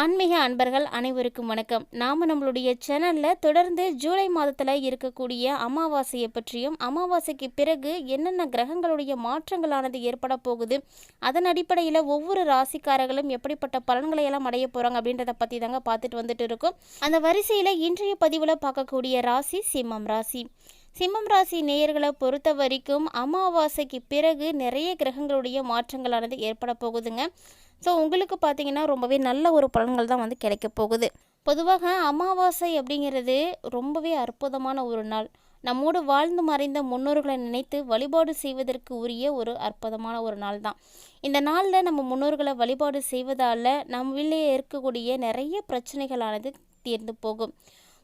ஆன்மீக அன்பர்கள் அனைவருக்கும் வணக்கம். நாம் நம்மளுடைய சேனலில் தொடர்ந்து ஜூலை மாதத்தில் இருக்கக்கூடிய அமாவாசையை பற்றியும் அமாவாசைக்கு பிறகு என்னென்ன கிரகங்களுடைய மாற்றங்களானது ஏற்பட போகுது அதன் அடிப்படையில் ஒவ்வொரு ராசிக்காரர்களும் எப்படிப்பட்ட பலன்களை எல்லாம் அடைய போகிறாங்க அப்படின்றத பற்றி தாங்க பார்த்துட்டு வந்துட்டு இருக்கோம். அந்த வரிசையில் இன்றைய பதிவில் பார்க்கக்கூடிய ராசி சிம்மம் ராசி. சிம்மம் ராசி நேயர்களை பொறுத்த வரைக்கும் அமாவாசைக்கு பிறகு நிறைய கிரகங்களுடைய மாற்றங்களானது ஏற்பட போகுதுங்க. ஸோ உங்களுக்கு பார்த்தீங்கன்னா ரொம்பவே நல்ல ஒரு பலன்கள் தான் வந்து கிடைக்க போகுது. பொதுவாக அமாவாசை அப்படிங்கிறது ரொம்பவே அற்புதமான ஒரு நாள். நம்மோடு வாழ்ந்து மறைந்த முன்னோர்களை நினைத்து வழிபாடு செய்வதற்கு உரிய ஒரு அற்புதமான ஒரு நாள் தான். இந்த நாளில் நம்ம முன்னோர்களை வழிபாடு செய்வதால் நம்மளே இருக்கக்கூடிய நிறைய பிரச்சனைகளானது தீர்ந்து போகும்.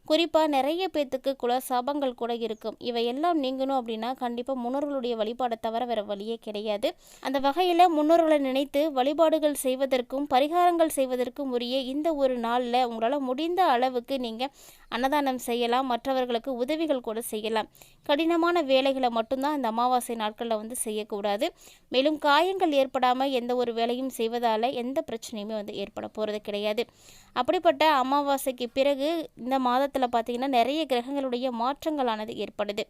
குறிப்பாக நிறைய பேர்த்துக்கு குல சாபங்கள் கூட இருக்கும். இவையெல்லாம் நீங்கணும் அப்படின்னா கண்டிப்பாக முன்னோர்களுடைய வழிபாடை தவிர வேறு வழியே கிடையாது. அந்த வகையில் முன்னோர்களை நினைத்து வழிபாடுகள் செய்வதற்கும் பரிகாரங்கள் செய்வதற்கும் உரிய இந்த ஒரு நாளில் உங்களால் முடிந்த அளவுக்கு நீங்கள் அன்னதானம் செய்யலாம். மற்றவர்களுக்கு உதவிகள் கூட செய்யலாம். கடினமான வேலைகளை மட்டும்தான் இந்த அமாவாசை நாட்களில் வந்து செய்யக்கூடாது. மேலும் காயங்கள் ஏற்படாமல் எந்த ஒரு வேலையும் செய்வதால் எந்த பிரச்சனையுமே வந்து ஏற்பட போகிறது கிடையாது. அப்படிப்பட்ட அமாவாசைக்கு பிறகு இந்த மாதத்தில் பார்த்திங்கன்னா நிறைய கிரகங்களுடைய மாற்றங்களானது ஏற்படுது.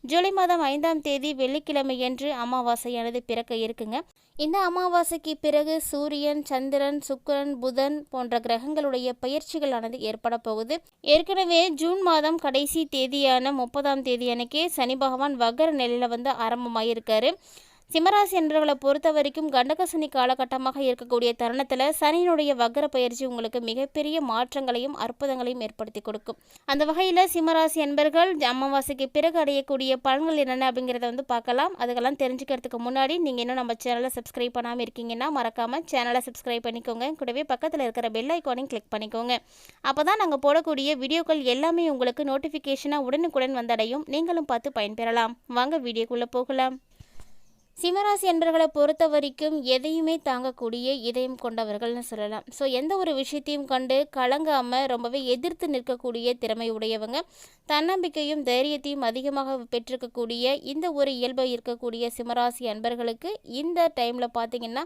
ஜூலை மாதம் ஐந்தாம் தேதி வெள்ளிக்கிழமையன்று அமாவாசையானது பிறக்க இருக்குங்க. இந்த அமாவாசைக்கு பிறகு சூரியன் சந்திரன் சுக்கிரன் புதன் போன்ற கிரகங்களுடைய பயிற்சிகளானது ஏற்பட போகுது. ஏற்கனவே ஜூன் மாதம் கடைசி தேதியான முப்பதாம் தேதி அன்னைக்கே சனி பகவான் வகர நிலையில் வந்து ஆரம்பமாயிருக்காரு. சிம்மராசி என்பவர்களை பொறுத்த வரைக்கும் கண்டக சனி காலகட்டமாக இருக்கக்கூடிய தருணத்தில் சனியினுடைய வக்கர பயிற்சி உங்களுக்கு மிகப்பெரிய மாற்றங்களையும் அற்புதங்களையும் ஏற்படுத்தி கொடுக்கும். அந்த வகையில் சிம்மராசி என்பர்கள் அமாவாசைக்கு பிறகு அடையக்கூடிய பலன்கள் என்னென்ன அப்படிங்கிறத வந்து பார்க்கலாம். அதுக்கெல்லாம் தெரிஞ்சுக்கிறதுக்கு முன்னாடி நீங்கள் இன்னும் நம்ம சேனலை சப்ஸ்கிரைப் பண்ணாமல் இருக்கீங்கன்னா மறக்காமல் சேனலை சப்ஸ்கிரைப் பண்ணிக்கோங்க. கூடவே பக்கத்தில் இருக்கிற பெல் ஐக்கானையும் கிளிக் பண்ணிக்கோங்க. அப்போ தான் நாங்கள் போடக்கூடிய வீடியோக்கள் எல்லாமே உங்களுக்கு நோட்டிஃபிகேஷனாக உடனுக்குடன் வந்தடையும். நீங்களும் பார்த்து பயன்பெறலாம். வாங்க வீடியோக்குள்ளே போகலாம். சிம்மராசி என்பர்களை பொறுத்த வரைக்கும் எதையுமே தாங்கக்கூடிய இதயம் கொண்டவர்கள்னு சொல்லலாம். ஸோ எந்த ஒரு விஷயத்தையும் கண்டு கலங்காமல் ரொம்பவே எதிர்த்து நிற்கக்கூடிய திறமை உடையவங்க தன்னம்பிக்கையும் தைரியத்தையும் அதிகமாக பெற்றிருக்கக்கூடிய இந்த ஒரு இயல்பை இருக்கக்கூடிய சிம்மராசி அன்பர்களுக்கு இந்த டைமில் பார்த்தீங்கன்னா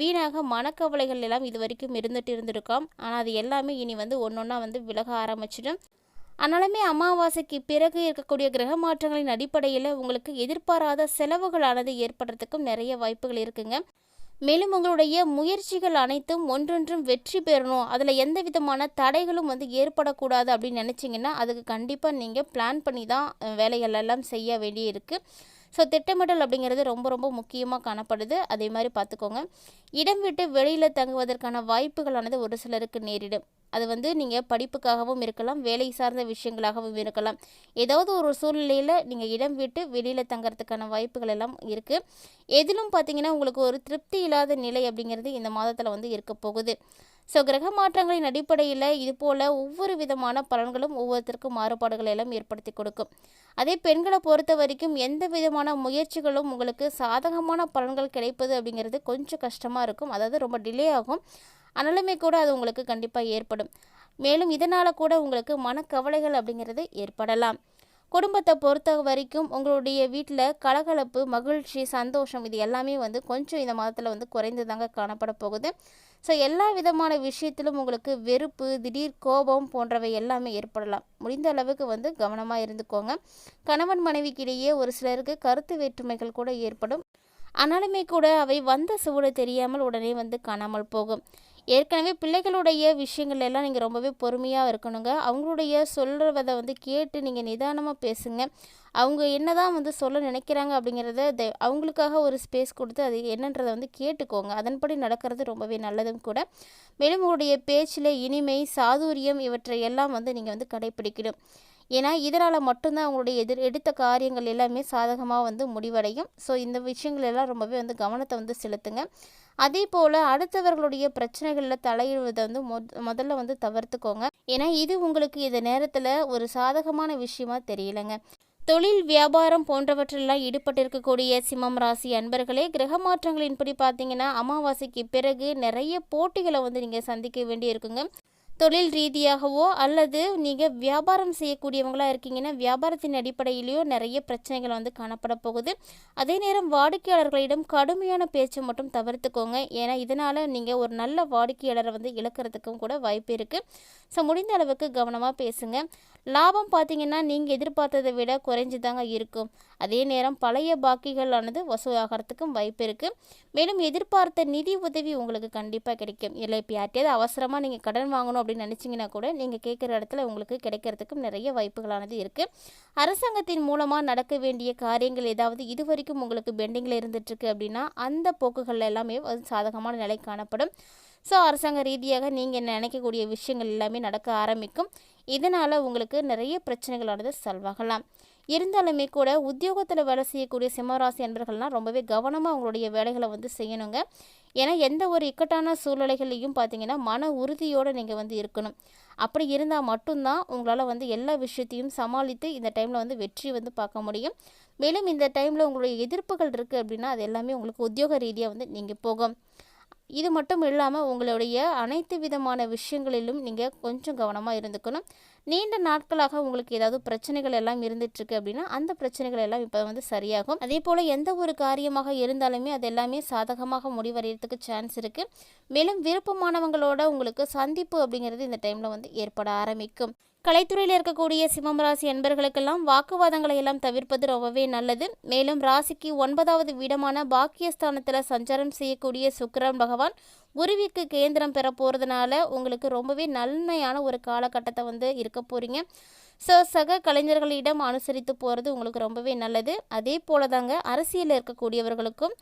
வீணாக மனக்கவலைகள் எல்லாம் இது வரைக்கும் இருந்துகிட்டு இருந்திருக்கோம். ஆனால் அது எல்லாமே இனி வந்து ஒன்று ஒன்றா வந்து விலக ஆரம்பிச்சிடும். ஆனாலுமே அமாவாசைக்கு பிறகு இருக்கக்கூடிய கிரக மாற்றங்களின் அடிப்படையில் உங்களுக்கு எதிர்பாராத செலவுகளானது ஏற்படுறதுக்கும் நிறைய வாய்ப்புகள் இருக்குங்க. மேலும் உங்களுடைய முயற்சிகள் அனைத்தும் ஒன்றொன்றும் வெற்றி பெறணும். அதில் எந்த விதமான தடைகளும் வந்து ஏற்படக்கூடாது அப்படின்னு நினச்சிங்கன்னா அதுக்கு கண்டிப்பாக நீங்கள் பிளான் பண்ணி தான் வேலைகள் எல்லாம் செய்ய வேண்டியிருக்கு. ஸோ திட்டமிடல் அப்படிங்கிறது ரொம்ப ரொம்ப முக்கியமாக காணப்படுது. அதே மாதிரி பார்த்துக்கோங்க. இடம் விட்டு வெளியில் தங்குவதற்கான வாய்ப்புகளானது ஒரு சிலருக்கு நேரிடும். அது வந்து நீங்கள் படிப்புக்காகவும் இருக்கலாம் வேலை சார்ந்த விஷயங்களாகவும் இருக்கலாம். ஏதாவது ஒரு சூழ்நிலையில் நீங்கள் இடம் விட்டு வெளியில் தங்கறதுக்கான வாய்ப்புகள் எல்லாம் இருக்குது எதிலும் பார்த்தீங்கன்னா உங்களுக்கு ஒரு திருப்தி இல்லாத நிலை அப்படிங்கிறது இந்த மாதத்தில் வந்து இருக்க போகுது. ஸோ கிரக மாற்றங்களின் அடிப்படையில் இது போல் ஒவ்வொரு விதமான பலன்களும் ஒவ்வொருத்தருக்கும் மாறுபாடுகளை எல்லாம் ஏற்படுத்தி கொடுக்கும். அதே பெண்களை பொறுத்த வரைக்கும் எந்த விதமான முயற்சிகளும் உங்களுக்கு சாதகமான பலன்கள் கிடைப்பது அப்படிங்கிறது கொஞ்சம் கஷ்டமாக இருக்கும். அதாவது ரொம்ப டிலே ஆகும். ஆனாலுமே கூட அது உங்களுக்கு கண்டிப்பாக ஏற்படும். மேலும் இதனால் கூட உங்களுக்கு மனக்கவலைகள் அப்படிங்கிறது ஏற்படலாம். குடும்பத்தை பொறுத்த வரைக்கும் உங்களுடைய வீட்டில் கலகலப்பு மகிழ்ச்சி சந்தோஷம் இது எல்லாமே வந்து கொஞ்சம் இந்த மாதத்தில் வந்து குறைந்து தாங்க காணப்பட போகுது. ஸோ எல்லா விதமான விஷயத்திலும் உங்களுக்கு வெறுப்பு திடீர் கோபம் போன்றவை எல்லாமே ஏற்படலாம். முடிந்த அளவுக்கு வந்து கவனமாக இருந்துக்கோங்க. கணவன் மனைவிக்கிடையே ஒரு சிலருக்கு கருத்து வேற்றுமைகள் கூட ஏற்படும். ஆனாலுமே கூட அவை வந்த சுவடு தெரியாமல் உடனே வந்து காணாமல் போகும். ஏற்கனவே பிள்ளைகளுடைய விஷயங்கள் எல்லாம் நீங்கள் ரொம்பவே பொறுமையாக இருக்கணுங்க. அவங்களுடைய சொல்கிறத வந்து கேட்டு நீங்கள் நிதானமாக பேசுங்க. அவங்க என்ன தான் வந்து சொல்ல நினைக்கிறாங்க அப்படிங்கிறத அவங்களுக்காக ஒரு ஸ்பேஸ் கொடுத்து அது என்னன்றதை வந்து கேட்டுக்கோங்க. அதன்படி நடக்கிறது ரொம்பவே நல்லதும் கூட. மேலும் உங்களுடைய பேச்சில் இனிமை சாதுரியம் இவற்றை எல்லாம் வந்து நீங்கள் வந்து கடைப்பிடிக்கணும். ஏன்னா இதனால் மட்டும்தான் அவங்களுடைய எதிர் எடுத்த காரியங்கள் எல்லாமே சாதகமாக வந்து முடிவடையும். ஸோ இந்த விஷயங்கள் எல்லாம் ரொம்பவே வந்து கவனத்தை வந்து செலுத்துங்க. அதே போல் அடுத்தவர்களுடைய பிரச்சனைகளில் தலையிடுவதை வந்து முதல்ல வந்து தவிர்த்துக்கோங்க. ஏன்னா இது உங்களுக்கு இந்த நேரத்தில் ஒரு சாதகமான விஷயமா தெரியலைங்க. தொழில் வியாபாரம் போன்றவற்றெல்லாம் ஈடுபட்டிருக்கக்கூடிய சிம்மம் ராசி அன்பர்களே கிரக மாற்றங்களின்படி பார்த்தீங்கன்னா அமாவாசைக்கு பிறகு நிறைய போட்டிகளை வந்து நீங்கள் சந்திக்க வேண்டி இருக்குங்க தொழில் ரீதியாகவோ அல்லது நீங்கள் வியாபாரம் செய்யக்கூடியவங்களாக இருக்கீங்கன்னா வியாபாரத்தின் அடிப்படையிலேயோ நிறைய பிரச்சனைகள் வந்து காணப்பட போகுது. அதே நேரம் வாடிக்கையாளர்களிடம் கடுமையான பேச்சை மட்டும் தவிர்த்துக்கோங்க. ஏன்னா இதனால் நீங்கள் ஒரு நல்ல வாடிக்கையாளரை வந்து இழக்கிறதுக்கும் கூட வாய்ப்பு இருக்குது ஸோ முடிந்த அளவுக்கு கவனமாக பேசுங்க. லாபம் பார்த்தீங்கன்னா நீங்கள் எதிர்பார்த்ததை விட குறைஞ்சி தாங்க இருக்கும். அதே நேரம் பழைய பாக்கிகளானது வசூலாகிறதுக்கும் வாய்ப்பு இருக்குது மேலும் எதிர்பார்த்த நிதி உதவி உங்களுக்கு கண்டிப்பாக கிடைக்கும். இல்லை இப்போ யார்ட்டையாவது அவசரமாக நீங்கள் கடன் வாங்கணும் அப்படின்னு நினச்சிங்கன்னா கூட நீங்கள் கேட்குற இடத்துல உங்களுக்கு கிடைக்கிறதுக்கும் நிறைய வாய்ப்புகளானது இருக்குது அரசாங்கத்தின் மூலமாக நடக்க வேண்டிய காரியங்கள் ஏதாவது இது வரைக்கும் உங்களுக்கு பெண்டிங்கில் இருந்துட்டுருக்கு அப்படின்னா அந்த போக்குகள் எல்லாமே சாதகமான நிலை காணப்படும். ஸோ அரசாங்க ரீதியாக நீங்கள் நினைக்கக்கூடிய விஷயங்கள் எல்லாமே நடக்க ஆரம்பிக்கும். இதனால் உங்களுக்கு நிறைய பிரச்சனைகளானது சல்வாகலாம் இருந்தாலுமே கூட உத்தியோகத்தில் வேலை செய்யக்கூடிய சிம்மராசி அன்பர்கள்லாம் ரொம்பவே கவனமாக அவங்களுடைய வேலைகளை வந்து செய்யணுங்க. ஏன்னா எந்த ஒரு இக்கட்டான சூழ்நிலைகள்லையும் பார்த்தீங்கன்னா மன உறுதியோடு நீங்கள் வந்து இருக்கணும். அப்படி இருந்தால் மட்டும்தான் உங்களால் வந்து எல்லா விஷயத்தையும் சமாளித்து இந்த டைமில் வந்து வெற்றி வந்து பார்க்க முடியும். மேலும் இந்த டைமில் உங்களுடைய எதிர்ப்புகள் இருக்குது அப்படின்னா அது எல்லாமே உங்களுக்கு உத்தியோக ரீதியாக வந்து நீங்கள் போகும். இது மட்டும் இல்லாமல் உங்களுடைய அனைத்து விதமான விஷயங்களிலும் நீங்கள் கொஞ்சம் கவனமாக இருந்துக்கணும். நீண்ட நாட்களாக உங்களுக்கு ஏதாவது பிரச்சனைகள் எல்லாம் இருந்துகிட்ருக்கு அப்படின்னா அந்த பிரச்சனைகள் எல்லாம் இப்போ வந்து சரியாகும். அதே போல் எந்த ஒரு காரியமாக இருந்தாலுமே அது எல்லாமே சாதகமாக முடிவடைகிறதுக்கு சான்ஸ் இருக்குது மேலும் விருப்பமானவங்களோட உங்களுக்கு சந்திப்பு அப்படிங்கிறது இந்த டைமில் வந்து ஏற்பட ஆரம்பிக்கும். கலைத்துறையில் இருக்கக்கூடிய சிம்மம் ராசி அன்பர்களுக்கெல்லாம் வாக்குவாதங்களை எல்லாம் தவிர்ப்பது ரொம்பவே நல்லது. மேலும் ராசிக்கு ஒன்பதாவது வீடமான பாக்கியஸ்தானத்தில் சஞ்சாரம் செய்யக்கூடிய சுக்கரன் பகவான் குருவிக்கு கேந்திரம் பெற போகிறதுனால உங்களுக்கு ரொம்பவே நன்மையான ஒரு காலகட்டத்தை வந்து இருக்க போகிறீங்க ஸோ சக கலைஞர்களிடம் அனுசரித்து போகிறது உங்களுக்கு ரொம்பவே நல்லது. அதே போல தாங்க அரசியலில் இருக்கக்கூடியவர்களுக்கும்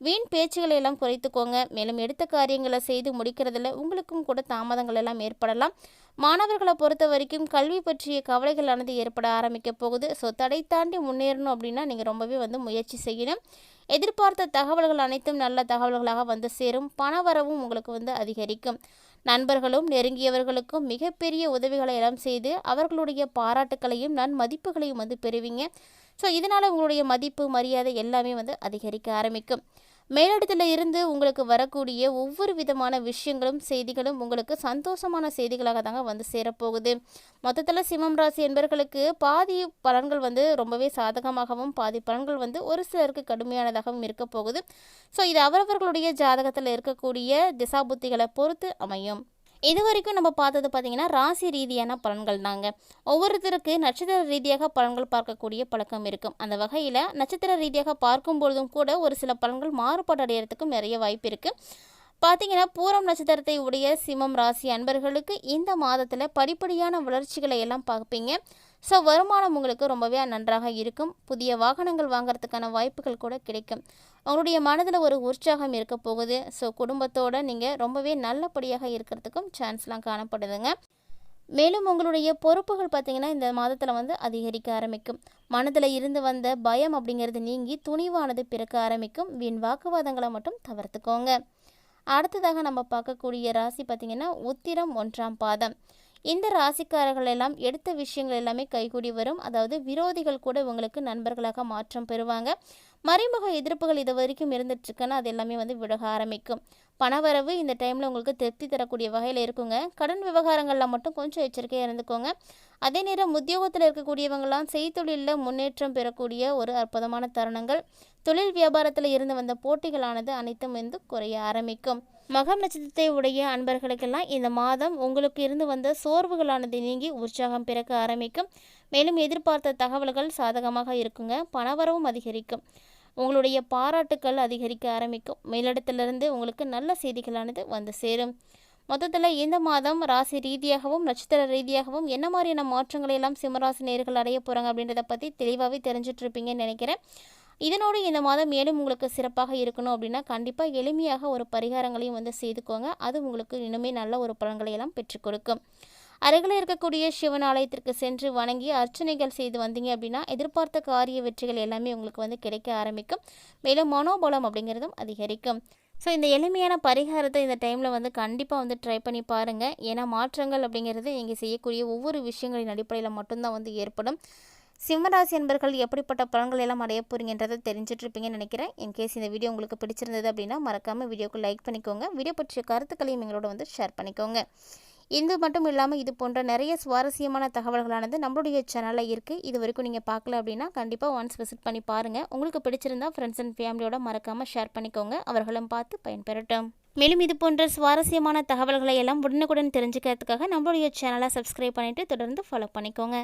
வீண் பேச்சுகளை எல்லாம் குறைத்துக்கோங்க. மேலும் எடுத்த காரியங்களை செய்து முடிக்கிறதுல உங்களுக்கும் கூட தாமதங்கள் எல்லாம் ஏற்படலாம். மாணவர்களை பொறுத்த வரைக்கும் கல்வி பற்றிய கவலைகளானது ஏற்பட ஆரம்பிக்க போகுது. ஸோ தடை தாண்டி முன்னேறணும் அப்படின்னா நீங்கள் ரொம்பவே வந்து முயற்சி செய்யணும். எதிர்பார்த்த தகவல்கள் அனைத்தும் நல்ல தகவல்களாக வந்து சேரும். பணவரவும் உங்களுக்கு வந்து அதிகரிக்கும். நண்பர்களும் நெருங்கியவர்களுக்கும் மிகப்பெரிய உதவிகளை எல்லாம் செய்து அவர்களுடைய பாராட்டுக்களையும் நன் மதிப்புகளையும் வந்து பெறுவீங்க. ஸோ இதனால் உங்களுடைய மதிப்பு மரியாதை எல்லாமே வந்து அதிகரிக்க ஆரம்பிக்கும். மேலிடத்தில் இருந்து உங்களுக்கு வரக்கூடிய ஒவ்வொரு விதமான விஷயங்களும் செய்திகளும் உங்களுக்கு சந்தோஷமான செய்திகளாக தாங்க வந்து சேரப்போகுது. மொத்தத்தில் சிம்மம் ராசி என்பவர்களுக்கு பாதி பலன்கள் வந்து ரொம்பவே சாதகமாகவும் பாதி பலன்கள் வந்து ஒரு சிலருக்கு கடுமையானதாகவும் இருக்க போகுது. ஸோ இது அவரவர்களுடைய ஜாதகத்தில் இருக்கக்கூடிய திசாபுத்திகளை பொறுத்து அமையும். இது வரைக்கும் நம்ம பார்த்தது பார்த்திங்கன்னா ராசி ரீதியான பலன்கள் தாங்க. ஒவ்வொருத்தருக்கு நட்சத்திர ரீதியாக பலன்கள் பார்க்கக்கூடிய பழக்கம் இருக்கும் அந்த வகையில் நட்சத்திர ரீதியாக பார்க்கும் பொழுதும் கூட ஒரு சில பலன்கள் மாறுபாடு அடையிறதுக்கும் நிறைய வாய்ப்பு இருக்குது பார்த்தீங்கன்னா பூரம் நட்சத்திரத்தை உடைய சிம்மம் ராசி அன்பர்களுக்கு இந்த மாதத்தில் படிப்படியான வளர்ச்சிகளை எல்லாம் பார்ப்பீங்க. ஸோ வருமானம் உங்களுக்கு ரொம்பவே நன்றாக இருக்கும். புதிய வாகனங்கள் வாங்கிறதுக்கான வாய்ப்புகள் கூட கிடைக்கும். உங்களுடைய மனதில் ஒரு உற்சாகம் இருக்க போகுது. ஸோ குடும்பத்தோடு நீங்கள் ரொம்பவே நல்லபடியாக இருக்கிறதுக்கும் சான்ஸ்லாம் காணப்படுதுங்க. மேலும் உங்களுடைய பொறுப்புகள் பார்த்திங்கன்னா இந்த மாதத்தில் வந்து அதிகரிக்க ஆரம்பிக்கும். மனதில் இருந்து வந்த பயம் அப்படிங்கிறது நீங்கி துணிவானது பிறக்க ஆரம்பிக்கும். வீண் வாக்குவாதங்களை மட்டும் தவிர்த்துக்கோங்க. அடுத்ததாக நம்ம பார்க்கக்கூடிய ராசி பார்த்திங்கன்னா உத்திரம் ஒன்றாம் பாதம். இந்த ராசிக்காரர்கள் எல்லாம் எடுத்த விஷயங்கள் எல்லாமே கைகூடி வரும். அதாவது விரோதிகள் கூட உங்களுக்கு நண்பர்களாக மாற்றம் பெறுவாங்க. மறைமுக எதிர்ப்புகள் இது வரைக்கும் இருந்துட்டுருக்குன்னா அது எல்லாமே வந்து விலக ஆரம்பிக்கும். பணவரவு இந்த டைமில் உங்களுக்கு திருப்தி தரக்கூடிய வகையில் இருக்குங்க. கடன் விவகாரங்களில் மட்டும் கொஞ்சம் எச்சரிக்கையாக இருந்துக்கோங்க. அதே நேரம் உத்தியோகத்தில் இருக்கக்கூடியவங்களாம் செய்தொழிலில் முன்னேற்றம் பெறக்கூடிய ஒரு அற்புதமான தருணங்கள். தொழில் வியாபாரத்தில் இருந்து வந்த போட்டிகளானது அனைத்தும் வந்து குறைய ஆரம்பிக்கும். மகம் நட்சத்திரத்தை உடைய அன்பர்களுக்கெல்லாம் இந்த மாதம் உங்களுக்கு இருந்து வந்த சோர்வுகளானது நீங்கி உற்சாகம் பிறக்க ஆரம்பிக்கும். மேலும் எதிர்பார்த்த தகவல்கள் சாதகமாக இருக்குங்க. பணவரவும் அதிகரிக்கும். உங்களுடைய பாராட்டுக்கள் அதிகரிக்க ஆரம்பிக்கும். மேலிடத்திலிருந்து உங்களுக்கு நல்ல செய்திகளானது வந்து சேரும். மொத்தத்தில் இந்த மாதம் ராசி ரீதியாகவும் நட்சத்திர ரீதியாகவும் என்ன மாதிரியான மாற்றங்களை எல்லாம் சிம்மராசி நேர்கள் அடைய போகிறாங்க அப்படின்றத பற்றி தெளிவாகவே தெரிஞ்சிட்ருப்பீங்கன்னு நினைக்கிறேன். இதனோடு இந்த மாதம் மேலும் உங்களுக்கு சிறப்பாக இருக்கணும் அப்படின்னா கண்டிப்பாக எளிமையாக ஒரு பரிகாரங்களையும் வந்து செய்துக்கோங்க. அது உங்களுக்கு இன்னுமே நல்ல ஒரு பலன்களை எல்லாம் பெற்றுக் கொடுக்கும். அருகில் இருக்கக்கூடிய சிவன் ஆலயத்திற்கு சென்று வணங்கி அர்ச்சனைகள் செய்து வந்தீங்க அப்படின்னா எதிர்பார்த்த காரிய வெற்றிகள் எல்லாமே உங்களுக்கு வந்து கிடைக்க ஆரம்பிக்கும். மேலும் மனோபலம் அப்படிங்கிறதும் அதிகரிக்கும். ஸோ இந்த எளிமையான பரிகாரத்தை இந்த டைமில் வந்து கண்டிப்பாக வந்து ட்ரை பண்ணி பாருங்கள் ஏன்னா மாற்றங்கள் அப்படிங்கிறது நீங்கள் செய்யக்கூடிய ஒவ்வொரு விஷயங்களின் அடிப்படையில் மட்டும்தான் வந்து ஏற்படும். சிம்மராசி என்பர்கள் எப்படிப்பட்ட பலன்கள் எல்லாம் அடைய போகிறீங்கன்றதை தெரிஞ்சிட்ருப்பீங்கன்னு நினைக்கிறேன். இன்கேஸ் இந்த வீடியோ உங்களுக்கு பிடிச்சிருந்தது அப்படின்னா மறக்காமல் வீடியோக்கு லைக் பண்ணிக்கோங்க. வீடியோ பற்றிய கருத்துக்களையும் எங்களோட வந்து ஷேர் பண்ணிக்கோங்க. இது மட்டும் இல்லாமல் இது போன்ற நிறைய சுவாரஸ்யமான தகவல்களானது நம்மளுடைய சேனலில் இருக்குது இது வரைக்கும் நீங்கள் பார்க்கல அப்படின்னா கண்டிப்பாக ஒன்ஸ் விசிட் பண்ணி பாருங்கள் உங்களுக்கு பிடிச்சிருந்தா ஃப்ரெண்ட்ஸ் அண்ட் ஃபேமிலியோட மறக்காமல் ஷேர் பண்ணிக்கோங்க. அவர்களும் பார்த்து பயன்பெறட்டும். மேலும் இது போன்ற சுவாரஸ்யமான தகவல்களை எல்லாம் உடனுக்குடன் தெரிஞ்சுக்கிறதுக்காக நம்மளுடைய சேனலை சப்ஸ்கிரைப் பண்ணிவிட்டு தொடர்ந்து ஃபாலோ பண்ணிக்கோங்க.